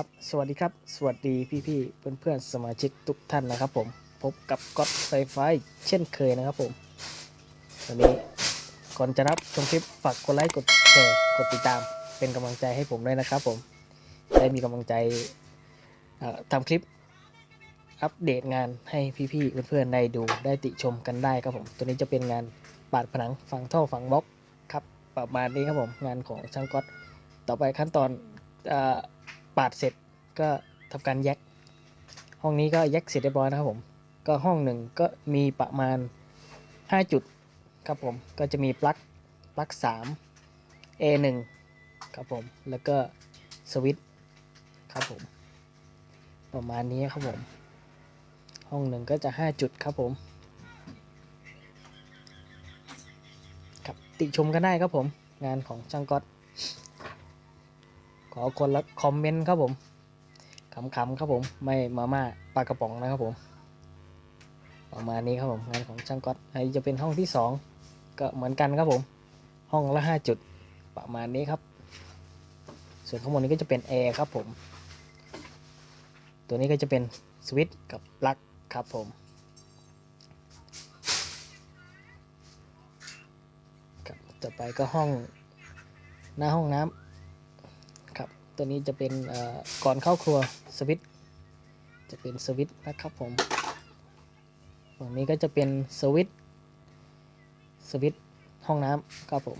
ครับสวัสดีครับ สวัสดีพี่ๆเพื่อนๆสมาชิกทุกท่านนะครับ ผมพบกับก๊อตไฟไฟเช่นเคยนะครับผมวันนี้ก่อนจะรับชมคลิปฝากกดไลค์กดแชร์กดติดตาม เป็นกำลังใจให้ผมด้วยนะครับ ผมได้มีกำลังใจเอ่อทำคลิปอัปเดตงานให้พี่ๆเพื่อนๆได้ดูได้ติชมกันได้ครับผม ตัวนี้จะเป็นงานปาดผนังฝังท่อฝังบล็อกครับประมาณนี้ครับผมงานของช่างก๊อตต่อไปขั้นตอนเออ ปาดเสร็จก็ทำการแยก ห้องนี้ก็แยกเสร็จเรียบร้อยนะครับผม ก็ห้องหนึ่งก็มีประมาณ 5 จุดครับผม ก็จะมีปลั๊กปลั๊ก3 A1 ครับผม แล้วก็สวิตช์ครับผม ประมาณนี้ครับผม ห้องหนึ่งก็จะ 5 จุดครับผมครับติชมกันได้ครับผม งานของช่างก๊อต ขอคนละคอมเมนต์ครับผมขำๆครับผม ไม่มาม่าปลากระป๋องนะครับผม ประมาณนี้ครับผมงานของช่างก๊อตอันนี้จะเป็นห้องที่ 2 ก็เหมือนกันครับผม ห้องละ 5 จุดประมาณนี้ครับ ส่วนข้างบนนี้ก็จะเป็นแอร์ครับผม ตัวนี้ก็จะเป็นสวิตช์กับปลั๊กครับผมครับต่อไปก็ห้องหน้าห้องน้ำ ตัวนี้จะเป็นก่อนเข้าครัวสวิตจะเป็นสวิตนะครับผมฝั่งนี้ก็จะเป็นสวิตสวิตห้องน้ำครับผม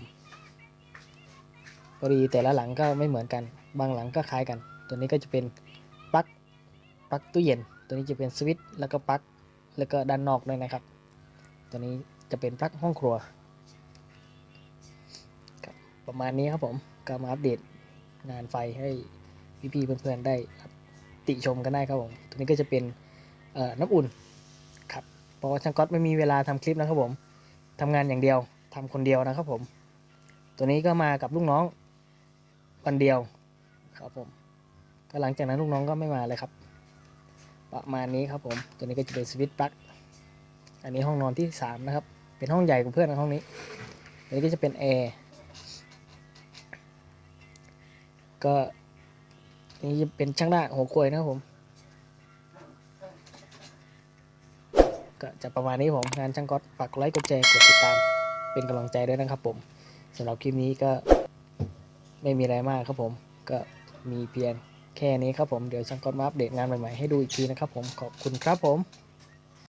พอดีแต่ละหลังก็ไม่เหมือนกัน บางหลังก็คล้ายกัน ตัวนี้ก็จะเป็นปลั๊กปลั๊กตู้เย็น ตัวนี้จะเป็นสวิตแล้วก็ปลั๊กแล้วก็ด้านนอกด้วยนะครับ ตัวนี้จะเป็นปลั๊กห้องครัวประมาณนี้ครับผมก็มาอัปเดต งานไฟให้พี่ๆเพื่อนๆได้ติชมกันได้ครับผม ตัวนี้ก็จะเป็นน้ำอุ่นครับ เพราะว่าช่างก๊อตไม่มีเวลาทำคลิปนะครับผมทำงานอย่างเดียวทำคนเดียวนะครับผม ตัวนี้ก็มากับลูกน้องวันเดียวครับผมก็หลังจากนั้นลูกน้องก็ไม่มาเลยครับ ประมาณนี้ครับผม ตัวนี้ก็จะเป็นสวิตช์ปลั๊กอันนี้ห้องนอนที่สามนะครับ เป็นห้องใหญ่กว่าเพื่อนในห้องนี้อันนี้ก็จะเป็นแอร์ ก็ นี่จะเป็นช่างหน้าหัวควยนะครับผม ก็จะประมาณนี้ผมงานช่างก๊อตฝากไลค์กดแชร์กดติดตาม เป็นกำลังใจด้วยนะครับผมสำหรับคลิปนี้ก็ไม่มีอะไรมากครับผม ก็มีเพียงแค่นี้ครับผม เดี๋ยวช่างก๊อตมาอัปเดตงานใหม่ๆให้ดูอีกทีนะครับผม ขอบคุณครับผม